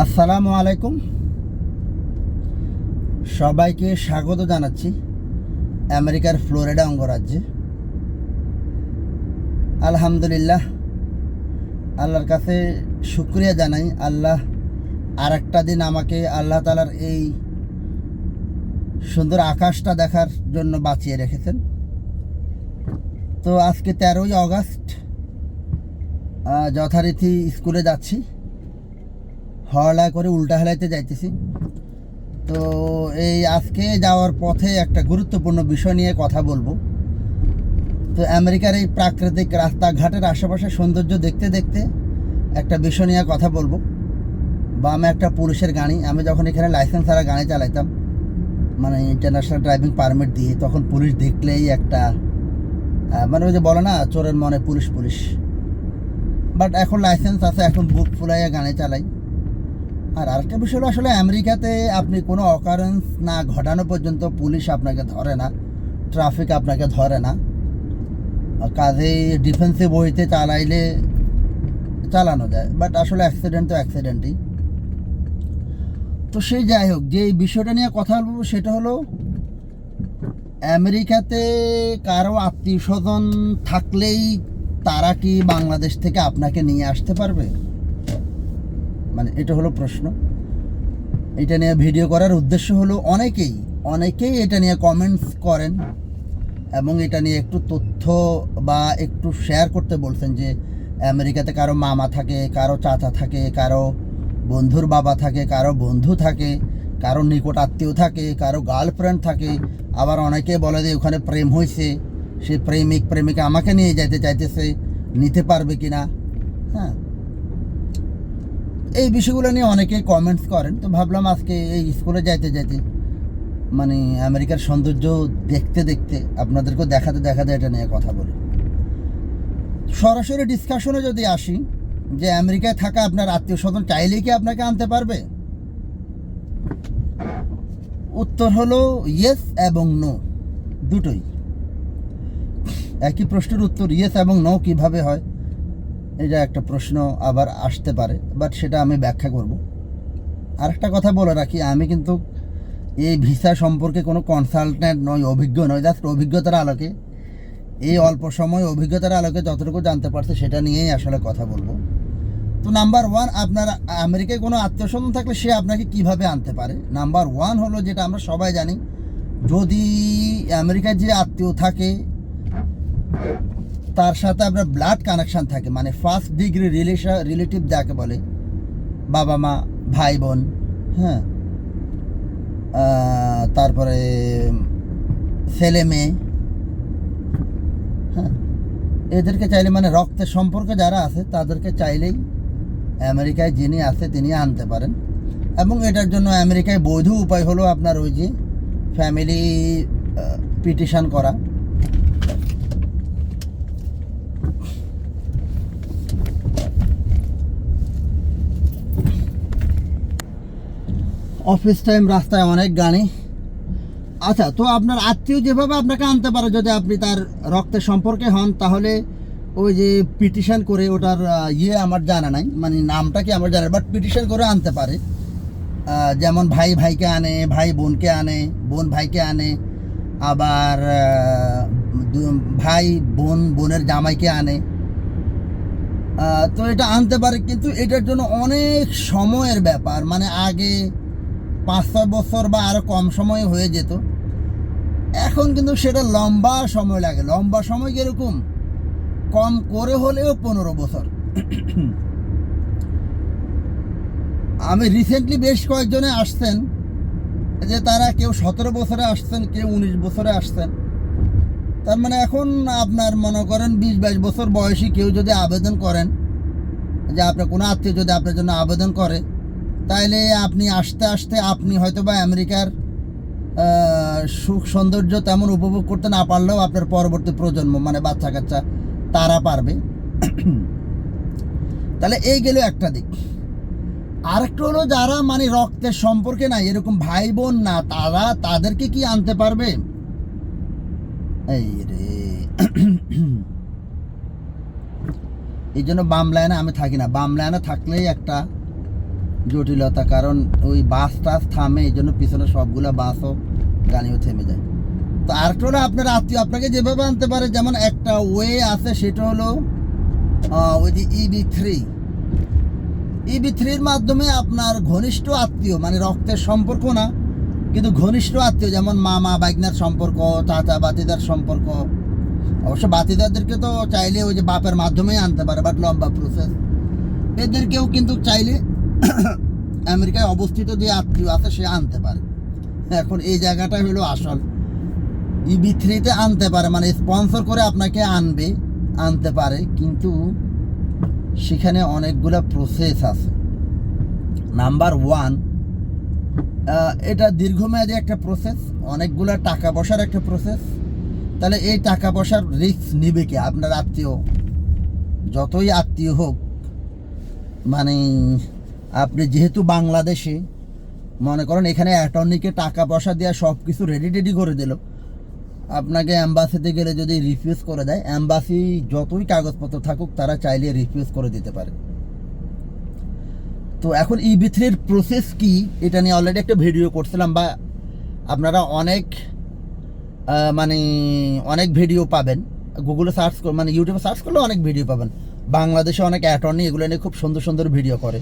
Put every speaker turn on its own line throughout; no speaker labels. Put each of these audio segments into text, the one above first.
আসসালামু আলাইকুম। সবাইকে স্বাগত জানাচ্ছি আমেরিকার ফ্লোরিডা অঙ্গরাজ্যে। আলহামদুলিল্লাহ আল্লাহর কাছে শুক্রিয়া জানাই। আল্লাহ আর একটা দিন আমাকে আল্লাহ তালার এই সুন্দর আকাশটা দেখার জন্য বাঁচিয়ে রেখেছেন। তো আজকে তেরোই আগস্ট আহ, যথারীতি স্কুলে যাচ্ছি। হরলা করে উল্টা হেলাইতে যাইতেছি। তো এই আজকে যাওয়ার পথে একটা গুরুত্বপূর্ণ বিষয় নিয়ে কথা বলব। তো আমেরিকার এই প্রাকৃতিক রাস্তাঘাটের আশেপাশে সৌন্দর্য দেখতে দেখতে একটা বিষয় নিয়ে কথা বলব। বা আমি একটা পুলিশের গাড়ি, আমি যখন এখানে লাইসেন্স ছাড়া গাড়ি চালাইতাম মানে ইন্টারন্যাশনাল ড্রাইভিং পারমিট দিয়ে, তখন পুলিশ দেখলেই একটা মানে ওই যে বলে না, চোরের মনে পুলিশ পুলিশ বাট এখন লাইসেন্স আছে, এখন বুক ফুলাইয়া গাড়ি চালাই। আর আরেকটা বিষয় হলো আসলে আমেরিকাতে আপনি কোনো অকারেন্স না ঘটানো পর্যন্ত পুলিশ আপনাকে ধরে না ট্রাফিক আপনাকে ধরে না। কাজে ডিফেন্সিভ ওয়েতে চালাইলে চালানো যায় বাট আসলে অ্যাক্সিডেন্ট তো অ্যাক্সিডেন্টই তো সেই যাই হোক যে বিষয়টা নিয়ে কথা বলব সেটা হলো, আমেরিকাতে কারও আত্মীয় স্বজন থাকলেই তারা কি বাংলাদেশ থেকে আপনাকে নিয়ে আসতে পারবে? মানে এটা হলো প্রশ্ন। এটা নিয়ে ভিডিও করার উদ্দেশ্য হলো অনেকেই অনেকেই এটা নিয়ে কমেন্টস করেন এবং এটা নিয়ে একটু তথ্য বা একটু শেয়ার করতে বলছেন যে আমেরিকাতে কারও মামা থাকে, কারও চাচা থাকে, কারও বন্ধুর বাবা থাকে, কারও বন্ধু থাকে, কারও নিকট আত্মীয় থাকে, কারও গার্লফ্রেন্ড থাকে। আবার অনেকে বলে যে ওখানে প্রেম হয়েছে সে প্রেমিক প্রেমিকা আমাকে নিয়ে যাইতে চাইতেছে, নিতে পারবে কি না হ্যাঁ এই বিষয়গুলো নিয়ে অনেকে কমেন্টস করেন। তো ভাবলাম আজকে এই স্কুলে যাইতে যাইতে মানে আমেরিকার সৌন্দর্য দেখতে দেখতে আপনাদেরকেও দেখাতে দেখাতে এটা নিয়ে কথা বলি। সরাসরি ডিসকাশনে যদি আসি, যে আমেরিকায় থাকা আপনার আত্মীয় স্বজন চাইলেই কি আপনাকে আনতে পারবে? উত্তর হলো ইয়েস এবং নো দুটোই। একই প্রশ্নের উত্তর ইয়েস এবং নো কীভাবে হয়? এটা একটা প্রশ্ন আবার আসতে পারে বাট সেটা আমি ব্যাখ্যা করব। আরেকটা কথা বলে রাখি, আমি কিন্তু এই ভিসা সম্পর্কে কোনো কনসালটেন্ট নয় অভিজ্ঞ নয় জাস্ট অভিজ্ঞতার আলোকে। এই অল্প সময় অভিজ্ঞতার আলোকে যতটুকু জানতে পারছে, সেটা নিয়েই আসলে কথা বলব। তো নাম্বার ওয়ান আপনার আমেরিকায় কোনো আত্মীয় স্বজন থাকলে সে আপনাকে কীভাবে আনতে পারে? নাম্বার ওয়ান হলো যেটা আমরা সবাই জানি, যদি আমেরিকায় যে আত্মীয় থাকে তার সাথে আপনার ব্লাড কানেকশান থাকে মানে ফার্স্ট ডিগ্রি রিলেশন রিলেটিভ যাকে বলে, বাবা মা, ভাই বোন হ্যাঁ? তারপরে ছেলে মেয়ে হ্যাঁ? এদেরকে চাইলে মানে রক্তের সম্পর্কে যারা আছে, তাদেরকে চাইলেই আমেরিকায় যিনি আছে, তিনি আনতে পারেন। এবং এটার জন্য আমেরিকায় বৈধ উপায় হলো আপনার ওই যে ফ্যামিলি পিটিশন করা। অফিস টাইম রাস্তায় অনেক গাড়ি আচ্ছা তো আপনার আত্মীয় যেভাবে আপনাকে আনতে পারে, যদি আপনি তার রক্তের সম্পর্কে হন, তাহলে ওই যে পিটিশন করে ওটার ইয়ে আমার জানা নাই মানে নামটা কি আমার জানা বাট পিটিশন করে আনতে পারে। যেমন ভাই ভাইকে আনে, ভাই বোনকে আনে, বোন ভাইকে আনে, আবার ভাই বোন, বোনের জামাইকে আনে। তো এটা আনতে পারে, কিন্তু এটার জন্য অনেক সময়ের ব্যাপার। মানে আগে পাঁচ ছয় বছর বা আরও কম সময়ে হয়ে যেত। এখন কিন্তু সেটা লম্বা সময় লাগে। লম্বা সময় কীরকম? কম করে হলেও পনেরো বছর। আমি রিসেন্টলি বেশ কয়েকজনে আসছেন। যে তারা কেউ সতেরো বছরে আসছেন, কেউ উনিশ বছরে আসছেন। তার মানে এখন আপনার মনে করেন বিশ বাইশ বছর বয়সী কেউ যদি আবেদন করেন, যে আপনার কোনো আত্মীয় যদি আপনার জন্য আবেদন করে তাইলে আপনি আসতে আসতে আপনি হয়তো বা আমেরিকার সুখ সৌন্দর্য তেমন উপভোগ করতে না পারলেও আপনার পরবর্তী প্রজন্ম মানে বাচ্চা কাচ্চা, তারা পারবে। তাহলে এই গেল একটা দিক। আরেকটা হলো যারা মানে রক্তের সম্পর্কে নাই, এরকম ভাই বোন না, তারা তাদেরকে কি আনতে পারবে? এই রে। এই জন্য বাম আমি থাকি না। বাম থাকলেই একটা জটিলতা, কারণ ওই বাস টাস থামে, এই জন্য পিছনে সবগুলো বাসও গাড়িও থেমে যায়। তো আরেকটা হলো আপনার আত্মীয়, আপনাকে যেভাবে আনতে পারে, যেমন একটা ওয়ে আছে, সেটা হলো ওই যে ইবি থ্রি ইবি থ্রির মাধ্যমে আপনার ঘনিষ্ঠ আত্মীয় মানে রক্তের সম্পর্ক না, কিন্তু ঘনিষ্ঠ আত্মীয়, যেমন মামা বাইকনার সম্পর্ক, চাচা, বাতিদার সম্পর্ক। অবশ্য বাতিদারদেরকে তো চাইলে ওই যে বাপের মাধ্যমেই আনতে পারে বাট লম্বা প্রসেস এদেরকেও কিন্তু চাইলে আমেরিকায় অবস্থিত যে আত্মীয় আছে, সে আনতে পারে। এখন এই জায়গাটা হলো আসল। ইবি থ্রিতে আনতে পারে মানে স্পন্সর করে আপনাকে আনবে, আনতে পারে, কিন্তু সেখানে অনেকগুলো প্রসেস আছে। নাম্বার ওয়ান এটা দীর্ঘমেয়াদী একটা প্রসেস অনেকগুলো টাকা পয়সার একটা প্রসেস তাহলে এই টাকা পয়সার রিস্ক নিবে কি? আপনার আত্মীয়। যতই আত্মীয় হোক মানে আপনি যেহেতু বাংলাদেশে, মনে করেন এখানে অ্যাটর্নিকে টাকা পয়সা দেওয়া সব কিছু রেডি টেডি করে দিল। আপনাকে অ্যাম্বাসিতে গেলে যদি রিফিউজ করে দেয় অ্যাম্বাসি যতই কাগজপত্র থাকুক, তারা চাইলে রিফিউজ করে দিতে পারে। তো এখন ই থ্রির প্রসেস কি, এটা নিয়ে অলরেডি একটা ভিডিও করছিলাম বা আপনারা অনেক মানে অনেক ভিডিও পাবেন। গুগলে সার্চ মানে ইউটিউবে সার্চ করলে অনেক ভিডিও পাবেন। বাংলাদেশে অনেক অ্যাটর্নি এগুলো নিয়ে খুব সুন্দর সুন্দর ভিডিও করে।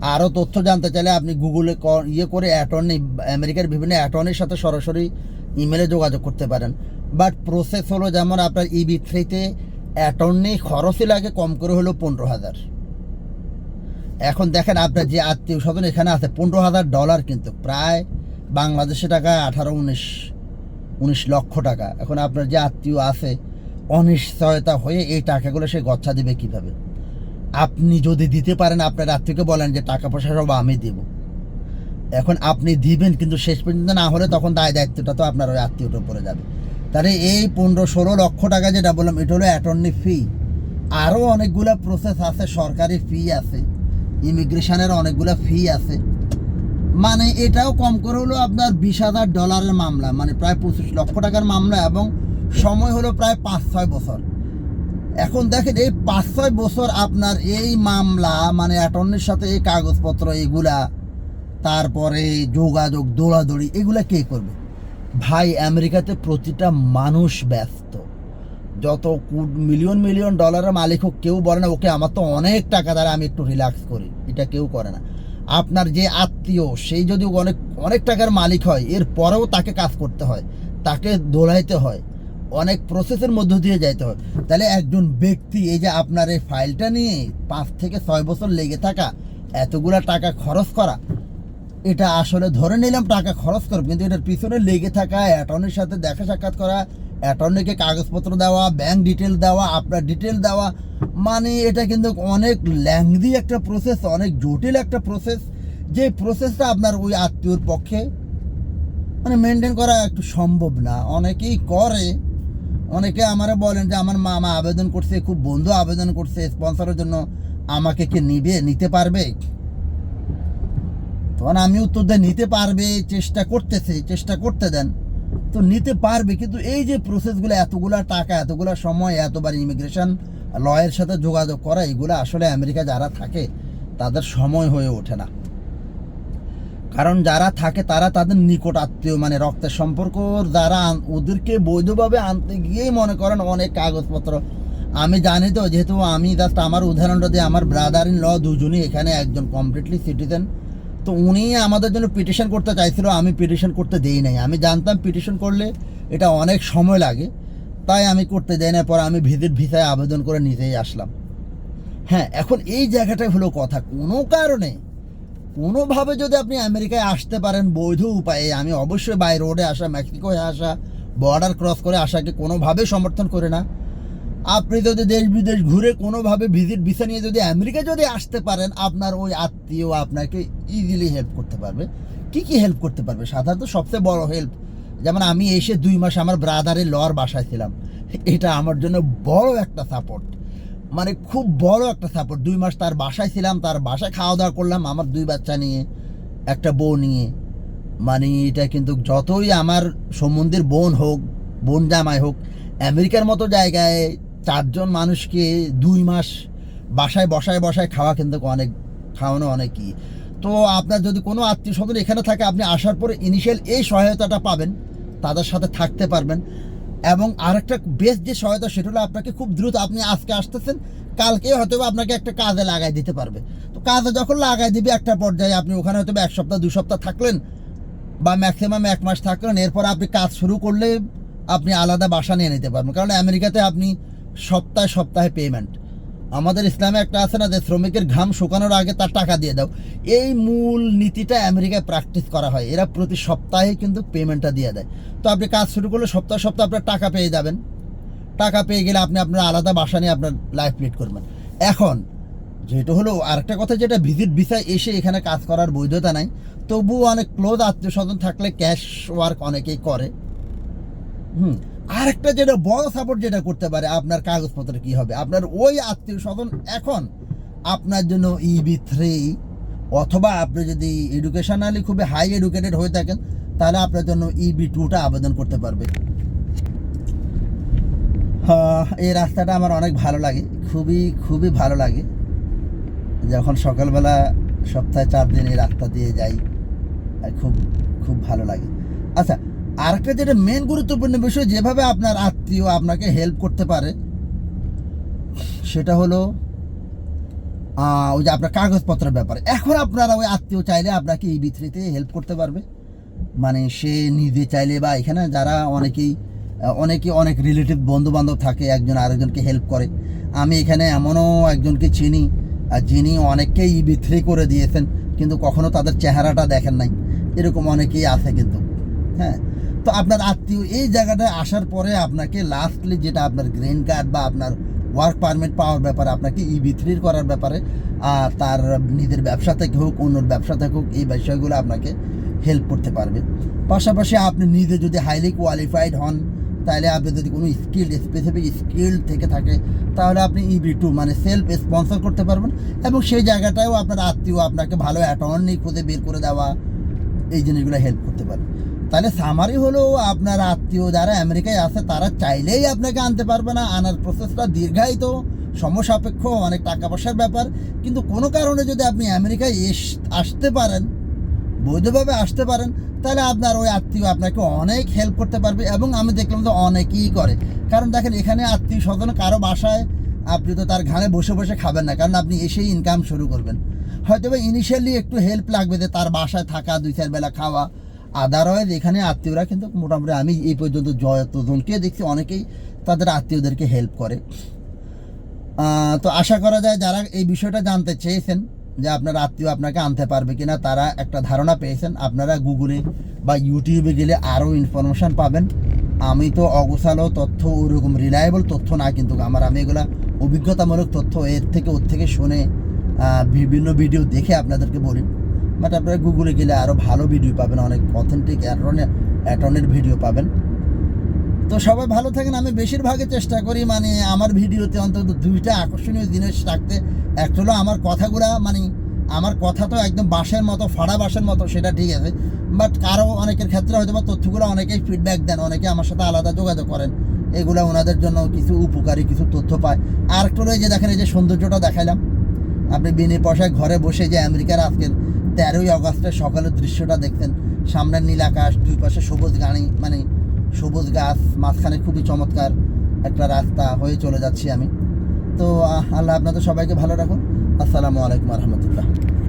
আরও তথ্য জানতে চাইলে আপনি গুগলে ইয়ে করে অ্যাটর্নি আমেরিকার বিভিন্ন অ্যাটর্নির সাথে সরাসরি ইমেলে যোগাযোগ করতে পারেন। বাট প্রসেস হলো যেমন আপনার ইবি থ্রিতে অ্যাটর্নি খরচই লাগে কম করে হলো পনেরো হাজার। এখন দেখেন আপনার যে আত্মীয় স্বজন এখানে আছে, পনেরো হাজার ডলার কিন্তু প্রায় বাংলাদেশে টাকা আঠারো, উনিশ উনিশ লক্ষ টাকা। এখন আপনার যে আত্মীয় আছে, অনিশ্চয়তা হয়ে এই টাকাগুলো সে গচ্ছা দেবে কীভাবে? আপনি যদি দিতে পারেন, আপনার আত্মীয়কে বলেন যে টাকা পয়সা সব আমি দেব। এখন আপনি দিবেন, কিন্তু শেষ পর্যন্ত না হলে তখন দায় দায়িত্বটা তো আপনার ওই আত্মীয়টার উপরে যাবে। তাহলে এই পনেরো ষোলো লক্ষ টাকা যেটা বললাম, এটা হলো অ্যাটর্নি ফি আরও অনেকগুলো প্রসেস আছে, সরকারি ফি আছে, ইমিগ্রেশনের অনেকগুলো ফি আছে। মানে এটাও কম করে হলো আপনার বিশ হাজার ডলারের মামলা মানে প্রায় পঁচিশ লক্ষ টাকার মামলা এবং সময় হলো প্রায় পাঁচ ছয় বছর। এখন দেখেন এই পাঁচ ছয় বছর আপনার এই মামলা মানে অ্যাটর্নির সাথে এই কাগজপত্র এগুলা তারপরে যোগাযোগ, দৌড়াদৌড়ি, এগুলা কে করবে? ভাই, আমেরিকাতে প্রতিটা মানুষ ব্যস্ত। যত মিলিয়ন মিলিয়ন ডলারের মালিক হোক, কেউ বলে না, ওকে, আমার তো অনেক টাকা দ্বারা আমি একটু রিল্যাক্স করি। এটা কেউ করে না। আপনার যে আত্মীয়, সেই যদি অনেক অনেক টাকার মালিক হয় এর পরেও তাকে কাজ করতে হয়, তাকে দৌড়াইতে হয় অনেক প্রসেসের মধ্য দিয়ে যাইতে হয়। তাহলে একজন ব্যক্তি এই যে আপনার এই ফাইলটা নিয়ে পাঁচ থেকে ছয় বছর লেগে থাকা, এতগুলা টাকা খরচ করা, এটা আসলে ধরে নিলাম টাকা খরচ করবে কিন্তু এটার পিছনে লেগে থাকা অ্যাটর্নির সাথে দেখা সাক্ষাৎ করা অ্যাটর্নিকে কাগজপত্র দেওয়া ব্যাংক ডিটেল দেওয়া, আপনার ডিটেল দেওয়া মানে এটা কিন্তু অনেক ল্যাংদি একটা প্রসেস অনেক জটিল একটা প্রসেস যে প্রসেসটা আপনার ওই আত্মীয়র পক্ষে মানে মেনটেন করা একটু সম্ভব না। অনেকেই করে অনেকে আমারে বলেন যে, আমার মামা আবেদন করছে, খুব বন্ধু আবেদন করছে, স্পন্সরের জন্য আমাকে কে নিবে, নিতে পারবে? তখন আমি উত্তর দেয় নিতে পারবে, চেষ্টা করতেছে, চেষ্টা করতে দেন। তো নিতে পারবে, কিন্তু এই যে প্রসেসগুলো এতগুলা টাকা, এতগুলা সময়, এতবার ইমিগ্রেশন লয়ের সাথে যোগাযোগ করা, এগুলো আসলে আমেরিকা যারা থাকে, তাদের সময় হয়ে ওঠে না। কারণ যারা থাকে তারা তাদের নিকট আত্মীয় মানে রক্তের সম্পর্ক যারা ওদেরকে বৈধভাবে আনতে গিয়েই মনে করেন অনেক কাগজপত্র। আমি জানি তো, যেহেতু আমি জাস্ট আমার উদাহরণটা দিয়ে আমার ব্রাদার ইন ল দুজনই এখানে একজন কমপ্লিটলি সিটিজেন তো উনি আমাদের জন্য পিটিশন করতে চাইছিল, আমি পিটিশন করতে দিই নাই। আমি জানতাম পিটিশন করলে এটা অনেক সময় লাগে, তাই আমি করতে দেই না পরে আমি ভিজিট ভিসায় আবেদন করে নিজেই আসলাম। হ্যাঁ এখন এই জায়গাটাই হলো কথা। কোনো কারণে কোনোভাবে যদি আপনি আমেরিকায় আসতে পারেন বৈধ উপায়ে, আমি অবশ্যই বাই রোডে আসা, মেক্সিকোয় আসা, বর্ডার ক্রস করে আসাকে কোনোভাবে সমর্থন করে না। আপনি যদি দেশ বিদেশ ঘুরে কোনোভাবে ভিজিট, ভিসা নিয়ে যদি আমেরিকা যদি আসতে পারেন, আপনার ওই আত্মীয় আপনাকে ইজিলি হেল্প করতে পারবে। কি কি হেল্প করতে পারবে? সাধারণত সবচেয়ে বড় হেল্প যেমন আমি এসে দুই মাস আমার ব্রাদারের লর বাসায় ছিলাম। এটা আমার জন্য বড় একটা সাপোর্ট মানে খুব বড় একটা সাপোর্ট দুই মাস তার বাসায় ছিলাম, তার বাসায় খাওয়া দাওয়া করলাম আমার দুই বাচ্চা নিয়ে, একটা বউ নিয়ে। মানে এটা কিন্তু যতই আমার সম্বন্ধের বোন হোক, বোন জামাই হোক, আমেরিকার মতো জায়গায় চারজন মানুষকে দুই মাস বাসায় বসায় বসায় খাওয়া কিন্তু অনেক, খাওয়ানো অনেক কি তো আপনার যদি কোনো আত্মীয় স্বজন এখানে থাকে, আপনি আসার পরে ইনিশিয়াল এই সহায়তাটা পাবেন, তাদের সাথে থাকতে পারবেন। এবং আরেকটা বেস্ট যে সহায়তা, সেটা হলো আপনাকে খুব দ্রুত আপনি আজকে আসতেছেন, কালকে হয়তো আপনাকে একটা কাজে লাগাই দিতে পারবে। তো কাজে যখন লাগাই দিবে, একটা পর্যায়ে আপনি ওখানে হয়তো এক সপ্তাহ দু সপ্তাহ থাকলেন বা ম্যাক্সিমাম এক মাস থাকলেন, এরপর আপনি কাজ শুরু করলে আপনি আলাদা বাসা নিয়ে নিতে পারবেন। কারণ আমেরিকাতে আপনি সপ্তাহে সপ্তাহে পেমেন্ট আমাদের ইসলামে একটা আছে না যে শ্রমিকের ঘাম শুকানোর আগে তার টাকা দিয়ে দাও। এই মূল নীতিটা আমেরিকায় প্র্যাকটিস করা হয়। এরা প্রতি সপ্তাহে কিন্তু পেমেন্টটা দিয়ে দেয়। তো আপনি কাজ শুরু করলে সপ্তাহ সপ্তাহ আপনার টাকা পেয়ে যাবেন। টাকা পেয়ে গেলে আপনি আপনার আলাদা বাসা নিয়ে আপনার লাইফ লিড করবেন। এখন, যেটা হলো, আরেকটা কথা যেটা ভিজিট ভিসা এসে এখানে কাজ করার বৈধতা নাই। তবুও অনেক ক্লোজ আত্মীয় স্বজন থাকলে ক্যাশ ওয়ার্ক অনেকেই করে। হুম আরেকটা যেটা বড় সাপোর্ট যেটা করতে পারে, আপনার কাগজপত্র কি হবে? আপনার ওই আত্মীয় স্বজন এখন আপনার জন্য ইবি থ্রি অথবা আপনি যদি এডুকেশনালি খুবই হাই এডুকেটেড হয়ে থাকেন, তাহলে আপনার জন্য ইবি টুটা আবেদন করতে পারবে। এই রাস্তাটা আমার অনেক ভালো লাগে, খুবই খুবই ভালো লাগে। যখন সকালবেলা সপ্তাহে চার দিন এই রাস্তা দিয়ে যাই খুব খুব ভালো লাগে। আচ্ছা আরেকটা যেটা মেন গুরুত্বপূর্ণ বিষয়, যেভাবে আপনার আত্মীয় আপনাকে হেল্প করতে পারে, সেটা হলো ওই যে আপনার কাগজপত্রের ব্যাপারে। এখন আপনারা ওই আত্মীয় চাইলে আপনাকে এই বিথ্রিতে হেল্প করতে পারবে। মানে সে নিজে চাইলে বা এখানে যারা অনেকেই অনেকে অনেক রিলেটিভ বন্ধু বান্ধব থাকে, একজন আরেকজনকে হেল্প করে। আমি এখানে এমনও একজনকে চিনি, আর যিনি অনেককেই বিথ্রি করে দিয়েছেন, কিন্তু কখনো তাদের চেহারাটা দেখেন নাই। এরকম অনেকেই আছে কিন্তু। হ্যাঁ তো আপনার আত্মীয় এই জায়গাটায় আসার পরে আপনাকে লাস্টলি যেটা আপনার গ্রিন কার্ড বা আপনার ওয়ার্ক পারমিট পাওয়ার ব্যাপারে, আপনাকে ইবি থ্রির করার ব্যাপারে, আর তার নিজের ব্যবসা থেকে হোক, অন্যর ব্যবসা থেকে হোক, এই বিষয়গুলো আপনাকে হেল্প করতে পারবে। পাশাপাশি আপনি নিজে যদি হাইলি কোয়ালিফাইড হন, তাহলে আপনি যদি কোনো স্কিল স্পেসিফিক স্কিল থেকে থাকে, তাহলে আপনি ইবি টু মানে সেলফ স্পন্সর করতে পারবেন এবং সেই জায়গাটায়ও আপনার আত্মীয় আপনাকে ভালো অ্যাটর্নি খুঁজে বের করে দেওয়া, এই জিনিসগুলো হেল্প করতে পারে তাহলে সামারি হলো আপনার আত্মীয় যারা আমেরিকায় আছে, তারা চাইলেই আপনাকে আনতে পারবে না। আনার প্রসেসটা দীর্ঘায়িত, সমসাপেক্ষ, অনেক টাকা পয়সার ব্যাপার। কিন্তু কোনো কারণে যদি আপনি আমেরিকায় এস- আসতে পারেন, বৈধভাবে আসতে পারেন, তাহলে আপনার ওই আত্মীয় আপনাকে অনেক হেল্প করতে পারবে এবং আমি দেখলাম যে অনেকেই করে। কারণ দেখেন, এখানে আত্মীয় স্বজন কারও বাসায়, আপনি তো তার ঘাড়ে বসে বসে খাবেন না, কারণ আপনি এসেই ইনকাম শুরু করবেন। হয়তো বা ইনিশিয়ালি একটু হেল্প লাগবে যে তার বাসায় থাকা দুই চার বেলা খাওয়া আদারওয়াইজ এখানে আত্মীয়রা কিন্তু মোটামুটি আমি এই পর্যন্ত যতজনকে দেখছি, অনেকেই তাদের আত্মীয়দেরকে হেল্প করে। তো আশা করা যায় যারা এই বিষয়টা জানতে চেয়েছেন যে আপনার আত্মীয় আপনাকে আনতে পারবে কিনা, তারা একটা ধারণা পেয়েছেন। আপনারা গুগলে বা ইউটিউবে গেলে আরও ইনফরমেশান পাবেন। আমি তো অগোছালো তথ্য ওরকম রিলায়েবল তথ্য না, কিন্তু আমার, আমি এগুলা অভিজ্ঞতামূলক তথ্য এর থেকে ওর থেকে শুনে বিভিন্ন ভিডিও দেখে আপনাদেরকে বলি। বাট আপনারা গুগলে গেলে আরও ভালো ভিডিও পাবেন, অনেক অথেন্টিক অ্যাটর্নের অ্যাটর্নের ভিডিও পাবেন। তো সবাই ভালো থাকেন, আমি বেশিরভাগই চেষ্টা করি মানে আমার ভিডিওতে অন্তত দুইটা আকর্ষণীয় জিনিস রাখতে। একটা হলো আমার কথাগুলা মানে আমার কথা তো একদম বাঁশের মতো, ফাড়া বাঁশের মতো, সেটা ঠিক আছে। বাট কারও অনেকের ক্ষেত্রে হয়তো বা তথ্যগুলো অনেকেই ফিডব্যাক দেন, অনেকে আমার সাথে আলাদা যোগাযোগ করেন। এগুলো ওনাদের জন্য কিছু উপকারী, কিছু তথ্য পায়। আর একটা যে দেখেন, এই যে সৌন্দর্যটা দেখালাম আপনি বিনে পয়সায় ঘরে বসে যে আমেরিকার আজকের তেরোই আগস্টের সকালের দৃশ্যটা দেখতেন সামনে নীল আকাশ, দুই পাশে সবুজ গাড়ি মানে সবুজ গাছ, মাঝখানে খুবই চমৎকার একটা রাস্তা হয়ে চলে যাচ্ছি আমি। তো আল্লাহ আপনাদের সবাইকে ভালো রাখুন। আসসালামু আলাইকুম রহমতুল্লাহ।